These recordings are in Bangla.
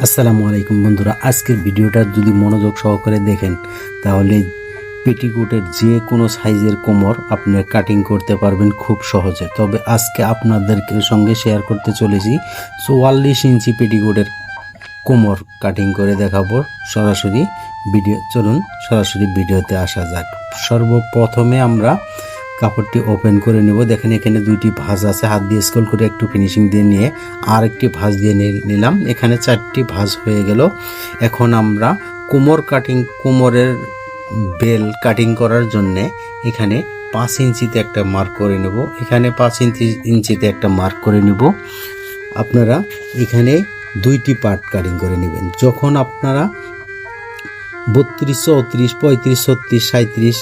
আসসালামু আলাইকুম বন্ধুরা, আজকের ভিডিওটা যদি মনোযোগ সহকারে দেখেন, তাহলে পেটিকোটের যে কোনো সাইজের কোমর আপনি কাটিং করতে পারবেন খুব সহজে। তবে আজকে আপনাদের সঙ্গে শেয়ার করতে চলেছি চুয়াল্লিশ ইঞ্চি পেটিকোটের কোমর কাটিং করে দেখাবো সরাসরি ভিডিও, চলুন সরাসরি ভিডিওতে আসা যাক। সর্বপ্রথমে আমরা কাপড়টি ওপেন করে নেব। দেখেন এখানে দুইটি ভাঁজ আছে। হাত দিয়ে স্কল করে একটু ফিনিশিং দিয়ে নিয়ে আর একটি ভাঁজ দিয়ে নিলাম। এখানে চারটি ভাঁজ হয়ে গেল। এখন আমরা কোমর কাটিং, কোমরের বেল কাটিং করার জন্যে এখানে পাঁচ ইঞ্চিতে একটা মার্ক করে নেব। এখানে পাঁচ ইঞ্চি ইঞ্চিতে একটা মার্ক করে নেব। আপনারা এখানে দুইটি পার্ট কাটিং করে নেবেন। যখন আপনারা বত্রিশ চৌত্রিশ পঁয়ত্রিশ ছত্রিশ সাঁত্রিশ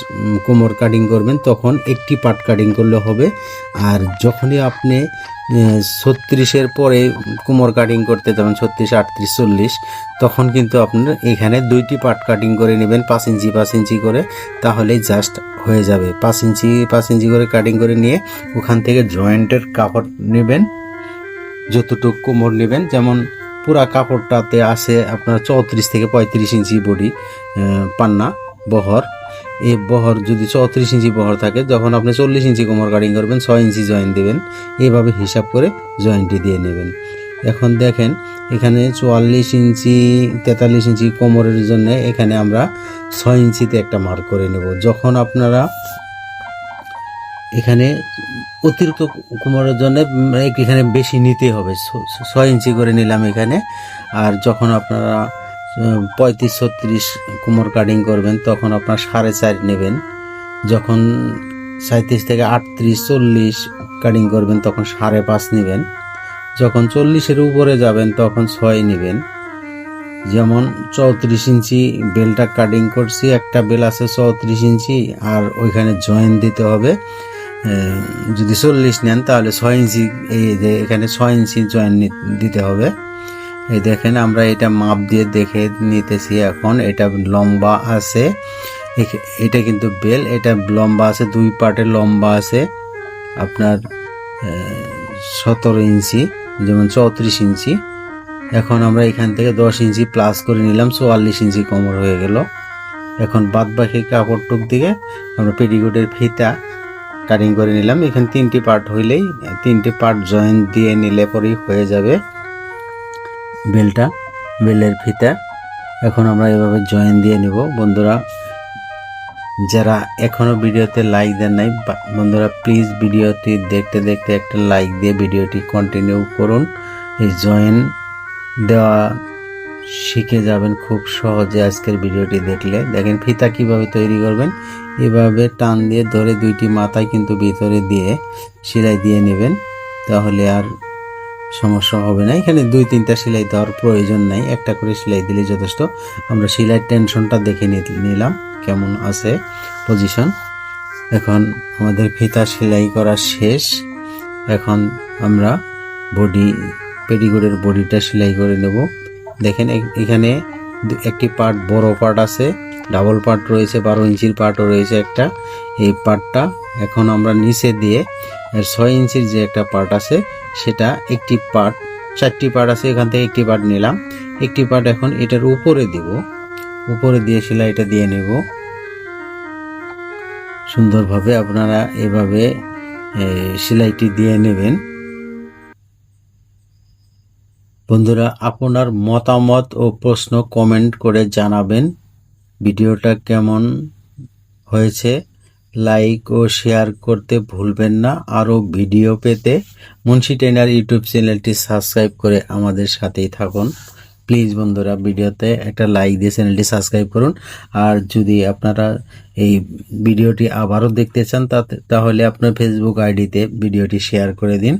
কোমর কাটিং করবেন, তখন একটি পার্ট কাটিং করলে হবে। আর যখনই আপনি ছত্রিশের পরে কোমর কাটিং করতে যাবেন, ছত্রিশ, আটত্রিশ, চল্লিশ, তখন কিন্তু আপনার এখানে দুইটি পার্ট কাটিং করে নেবেন, পাঁচ ইঞ্চি পাঁচ ইঞ্চি করে তাহলেই জাস্ট হয়ে যাবে। পাঁচ ইঞ্চি পাঁচ ইঞ্চি করে কাটিং করে নিয়ে ওখান থেকে জয়েন্টের কাপড় নেবেন, যতটুকু কোমর নেবেন, যেমন পুরা কাপড়টাতে আছে আপনার চৌত্রিশ থেকে পঁয়ত্রিশ ইঞ্চি বডি পান্না, বহর। এই বহর যদি চৌত্রিশ ইঞ্চি বহর থাকে, যখন আপনি চল্লিশ ইঞ্চি কোমর কাটিং করবেন, ছয় ইঞ্চি জয়েন্ট দেবেন। এইভাবে হিসাব করে জয়েন্টটি দিয়ে নেবেন। এখন দেখেন, এখানে চুয়াল্লিশ ইঞ্চি, তেতাল্লিশ ইঞ্চি কোমরের জন্য এখানে আমরা ছয় ইঞ্চিতে একটা মার্ক করে নেব। যখন আপনারা এখানে অতিরিক্ত কোমরের জন্য উম, এখানে বেশি নিতে হবে। ছয় ইঞ্চি করে নিলাম এখানে। আর যখন আপনারা পঁয়ত্রিশ ছত্রিশ কোমর কাটিং করবেন তখন আপনার সাড়ে চার নেবেন। যখন সাঁত্রিশ থেকে আটত্রিশ চল্লিশ কাটিং করবেন তখন সাড়ে পাঁচ নেবেন। যখন চল্লিশের উপরে যাবেন তখন ছয় নেবেন। যেমন চৌত্রিশ ইঞ্চি বেলটা কাটিং করছি একটা বেল আছে চৌত্রিশ ইঞ্চি আর ওইখানে জয়েন দিতে হবে। যদি চল্লিশ নেন, তাহলে ছয় ইঞ্চি, এই যে এখানে ছয় ইঞ্চি জয়েন দিতে হবে। এই দেখেন, আমরা এটা মাপ দিয়ে দেখে নিতেছি এখন। এটা লম্বা আছে। এটা কিন্তু বেল, এটা লম্বা আছে, দুই পার্টের লম্বা আছে। আপনার সতেরো ইঞ্চি, যেমন চৌত্রিশ ইঞ্চি। এখন আমরা এখান থেকে দশ ইঞ্চি প্লাস করে নিলাম, চুয়াল্লিশ ইঞ্চি কোমর হয়ে গেল। এখন বাদ বাকি কাপড়টুক দিকে আমরা পেটিকোটের ফিতা কাটিং করে নিলাম। এখানে তিনটি পার্ট হইলেই, তিনটি পার্ট জয়েন দিয়ে নিলে পরেই হয়ে যাবে বেলটা বেলের ফিতা এখন আমরা এভাবে জয়েন দিয়ে নিব। বন্ধুরা, যারা এখনও ভিডিওতে লাইক দেন নাই বন্ধুরা প্লিজ ভিডিওটি দেখতে দেখতে একটা লাইক দিয়ে ভিডিওটি কন্টিনিউ করুন। এই জয়েন দেওয়া শিখে যাবেন খুব সহজে আজকের ভিডিওটি দেখলে। দেখেন ফিতা কীভাবে তৈরি করবেন। এভাবে টান দিয়ে ধরে দুইটি মাথায় কিন্তু ভিতরে দিয়ে সেলাই দিয়ে নেবেন। তাহলে আর সমস্যা হবে না। এখানে দুই, তিনটা সেলাই দেওয়ার প্রয়োজন নাই। একটা করে সেলাই দিলে যথেষ্ট। আমরা সেলাই টেনশনটা দেখে নিলাম কেমন আছে পজিশন এখন আমাদের ফিতা সেলাই করা শেষ। এখন আমরা বডি পেডিগোডের বডিটা সেলাই করে নেব। দেখেন এখানে একটি পার্ট, বড় পার্ট আছে, ডাবল পার্ট রয়েছে, বারো ইঞ্চির পার্টও রয়েছে একটা। এই পার্টটা এখন আমরা নিচে দিয়ে ছয় ইঞ্চির যে একটা পার্ট আছে, সেটা একটি পার্ট, চারটি পার্ট আছে, এখান থেকে একটি পার্ট নিলাম। একটি পার্ট এখন এটার উপরে দিব। উপরে দিয়ে সেলাইটা দিয়ে নেব। সুন্দরভাবে আপনারা এভাবে সেলাইটি দিয়ে নেবেন। বন্ধুরা, আপনার মতামত ও প্রশ্ন কমেন্ট করে জানাবেন। ভিডিওটা কেমন হয়েছে? লাইক ও শেয়ার করতে ভুলবেন না। আরও ভিডিও পেতে মুন্সি টেনার ইউটিউব চ্যানেলটি সাবস্ক্রাইব করে আমাদের সাথেই থাকুন। প্লিজ বন্ধুরা, ভিডিওতে একটা লাইক দিয়ে চ্যানেলটি সাবস্ক্রাইব করুন। আর যদি আপনারা এই ভিডিওটি আবারও দেখতে চান তাহলে আপনার ফেসবুক আইডিতে ভিডিওটি শেয়ার করে দিন।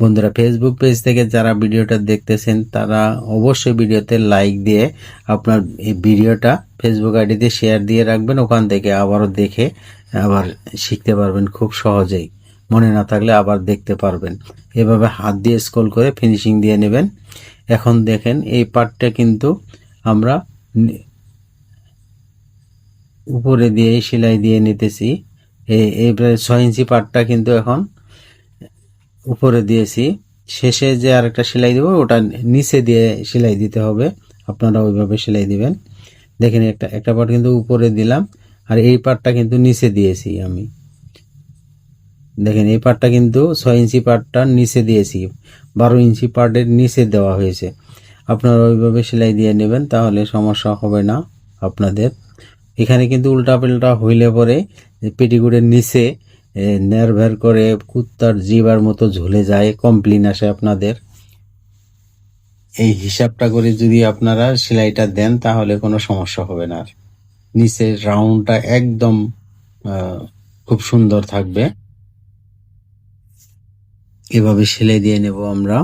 বন্ধুরা ফেসবুক পেজ থেকে যারা ভিডিওটা দেখতেছেন, তারা অবশ্যই ভিডিওতে লাইক দিয়ে আপনার এই ভিডিওটা ফেসবুক আইডিতে শেয়ার দিয়ে রাখবেন। ওখান থেকে আবারও দেখে আবার শিখতে পারবেন খুব সহজেই। মনে না থাকলে আবার দেখতে পারবেন। এভাবে হাত দিয়ে স্ক্রল করে ফিনিশিং দিয়ে নেবেন। এখন দেখেন, এই পার্টটা কিন্তু আমরা উপরে দিয়ে, সেলাই দিয়ে নিতেছি। এই ছয় ইঞ্চি পার্টটা কিন্তু এখন উপরে দিয়েছি। শেষে যে আরেকটা সেলাই দেবো, ওটা নিচে দিয়ে সেলাই দিতে হবে। আপনারা ওইভাবে সেলাই দিবেন। দেখেন একটা একটা পার্ট কিন্তু উপরে দিলাম, আর এই পার্টটা কিন্তু নিচে দিয়েছি আমি। দেখেন এই পার্টটা কিন্তু ছয় ইঞ্চি পার্টটা নিচে দিয়েছি। বারো ইঞ্চি পার্টের নিচে দেওয়া হয়েছে। আপনারা ওইভাবে সেলাই দিয়ে নেবেন, তাহলে সমস্যা হবে না আপনাদের। এখানে কিন্তু উল্টা পাল্টা হইলে পরে পেটিকুটের নিচে নেরভের করে কুত্তার জিবার মতো ঝুলে যায়, কমপ্লেন আসে আপনাদের। এই হিসাবটা করে যদি আপনারা সেলাইটা দেন, তাহলে কোনো সমস্যা হবে না আর। নিচের রাউন্ডটা একদম খুব সুন্দর থাকবে। এভাবে সেলাই দিয়ে নেব আমরা।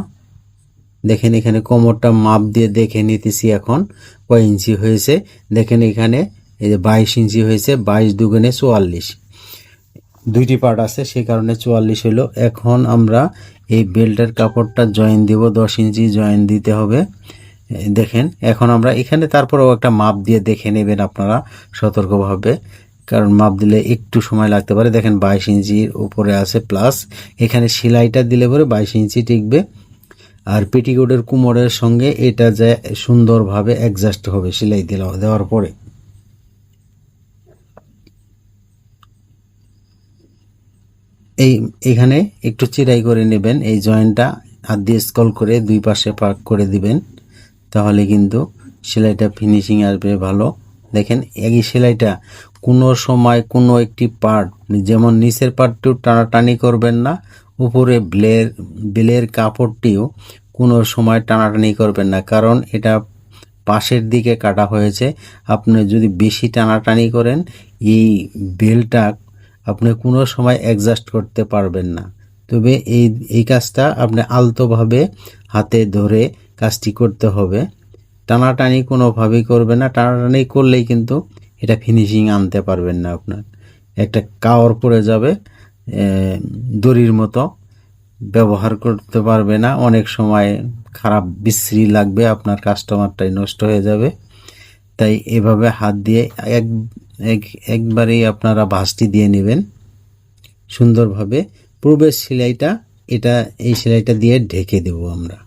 দেখেন এখানে কোমরটা মাপ দিয়ে দেখে নিতেছি এখন, কয় ইঞ্চি হয়েছে। দেখেন এখানে এই যে বাইশ ইঞ্চি হয়েছে, বাইশ দুগুণে চুয়াল্লিশ। দুইটি পার্ট আছে, সেই কারণে চুয়াল্লিশ হলো এখন আমরা এই বেল্টের কাপড়টা জয়েন দিব, দশ ইঞ্চি জয়েন দিতে হবে। দেখেন, এখন আমরা এখানে তারপরেও একটা মাপ দিয়ে দেখে নেবেন আপনারা সতর্কভাবে, কারণ মাপ দিলে একটু সময় লাগতে পারে। দেখেন, বাইশ ইঞ্চির উপরে আছে প্লাস এখানে সেলাইটা দিলে পরে বাইশ ইঞ্চি টিকবে। আর পেটিকোটের কুমোরের সঙ্গে এটা যে সুন্দরভাবে অ্যাডজাস্ট হবে সেলাই দিলা দেওয়ার পরে। এই, এখানে একটু চিরাই করে নেবেন, এই জয়েন্টটা হাত দিয়ে স্কল করে দুই পাশে পাক করে দিবেন, তাহলে কিন্তু সেলাইটা ফিনিশিং আসবে ভালো। দেখেন এই সেলাইটা কোনো সময় কোনো একটি পার্ট যেমন নিচের পার্টটিও টানাটানি করবেন না, উপরে ব্লের, বেলের কাপড়টিও কোনো সময় টানাটানি করবেন না, কারণ এটা পাশের দিকে কাটা হয়েছে। আপনি যদি বেশি টানাটানি করেন, এই বেলটা আপনি কোনো সময় অ্যাডজাস্ট করতে পারবেন না। তবে এই এই কাজটা আপনি আলতোভাবে হাতে ধরে কাজটি করতে হবে। টানাটানি কোনোভাবেই করবে না। টানাটানি করলেই কিন্তু এটা ফিনিশিং আনতে পারবেন না আপনার। একটা কাওয়ার পড়ে যাবে দড়ির মতো। ব্যবহার করতে পারবে না। অনেক সময় খারাপ বিশ্রী লাগবে, আপনার কাস্টমারটাই নষ্ট হয়ে যাবে। তাই এভাবে হাত দিয়ে এক এক, একবারেই আপনারা ভাঁজটি দিয়ে নেবেন সুন্দরভাবে। পূর্বের সেলাইটা, এটা, এই সেলাইটা দিয়ে ঢেকে দেব আমরা।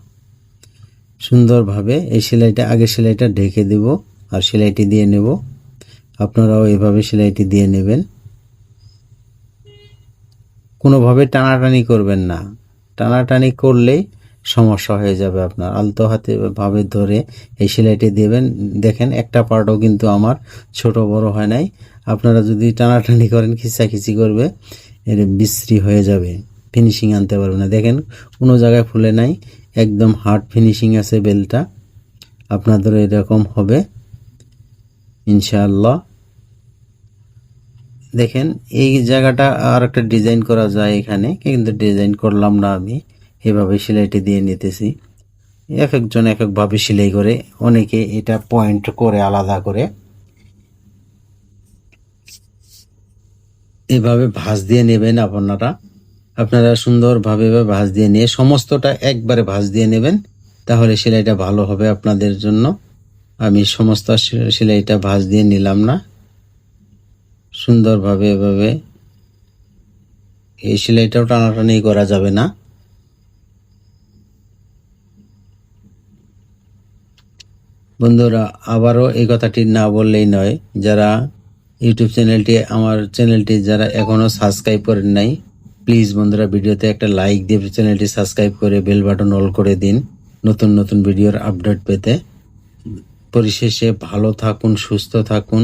সুন্দরভাবে এই সেলাইটা আগে সেলাইটা ঢেকে দেব আর সেলাইটি দিয়ে নেব। আপনারাও এভাবে সেলাইটি দিয়ে নেবেন। কোনোভাবে টানাটানি করবেন না। টানাটানি করলেই সমস্যা হয়ে যাবে আপনার। আলতো হাতে ভাবে ধরে এই সেলাইটি দেবেন। দেখেন, একটা পার্টও কিন্তু আমার ছোট বড় হয় নাই। আপনারা যদি টানাটানি করেন, খিচাখিচি করবে, এর বিশ্রী হয়ে যাবে। ফিনিশিং আনতে পারবে না। দেখেন, কোনো জায়গায় ফুলে নাই। একদম হার্ড ফিনিশিং আছে বেলটা। আপনাদের এরকম হবে। ইনশাআল্লাহ। দেখেন, এই জায়গাটা আর একটা ডিজাইন করা যায় এখানে। কিন্তু ডিজাইন করলাম না আমি। এভাবে সেলাইটি দিয়ে নিতেছি। এক একজন এক একভাবে সেলাই করে অনেকে এটা পয়েন্ট করে আলাদা করে। এভাবে ভাঁজ দিয়ে নেবেন আপনারা। আপনারা সুন্দরভাবে ভাঁজ দিয়ে নিয়ে সমস্তটা একবারে ভাঁজ দিয়ে নেবেন, তাহলে সেলাইটা ভালো হবে আপনাদের জন্য। আমি সমস্ত সেলাইটা ভাঁজ দিয়ে নিলাম না। সুন্দরভাবে এভাবে এই সেলাইটাও টানাটানি করা যাবে না। বন্ধুরা, আবারও এই কথাটি না বললেই নয়, যারা ইউটিউব চ্যানেলটি, আমার চ্যানেলটি যারা এখনও সাবস্ক্রাইব করেন নাই, প্লিজ বন্ধুরা, ভিডিওতে একটা লাইক দিয়ে চ্যানেলটি সাবস্ক্রাইব করে বেল বাটন অল করে দিন, নতুন নতুন ভিডিওর আপডেট পেতে। পরিশেষে ভালো থাকুন, সুস্থ থাকুন।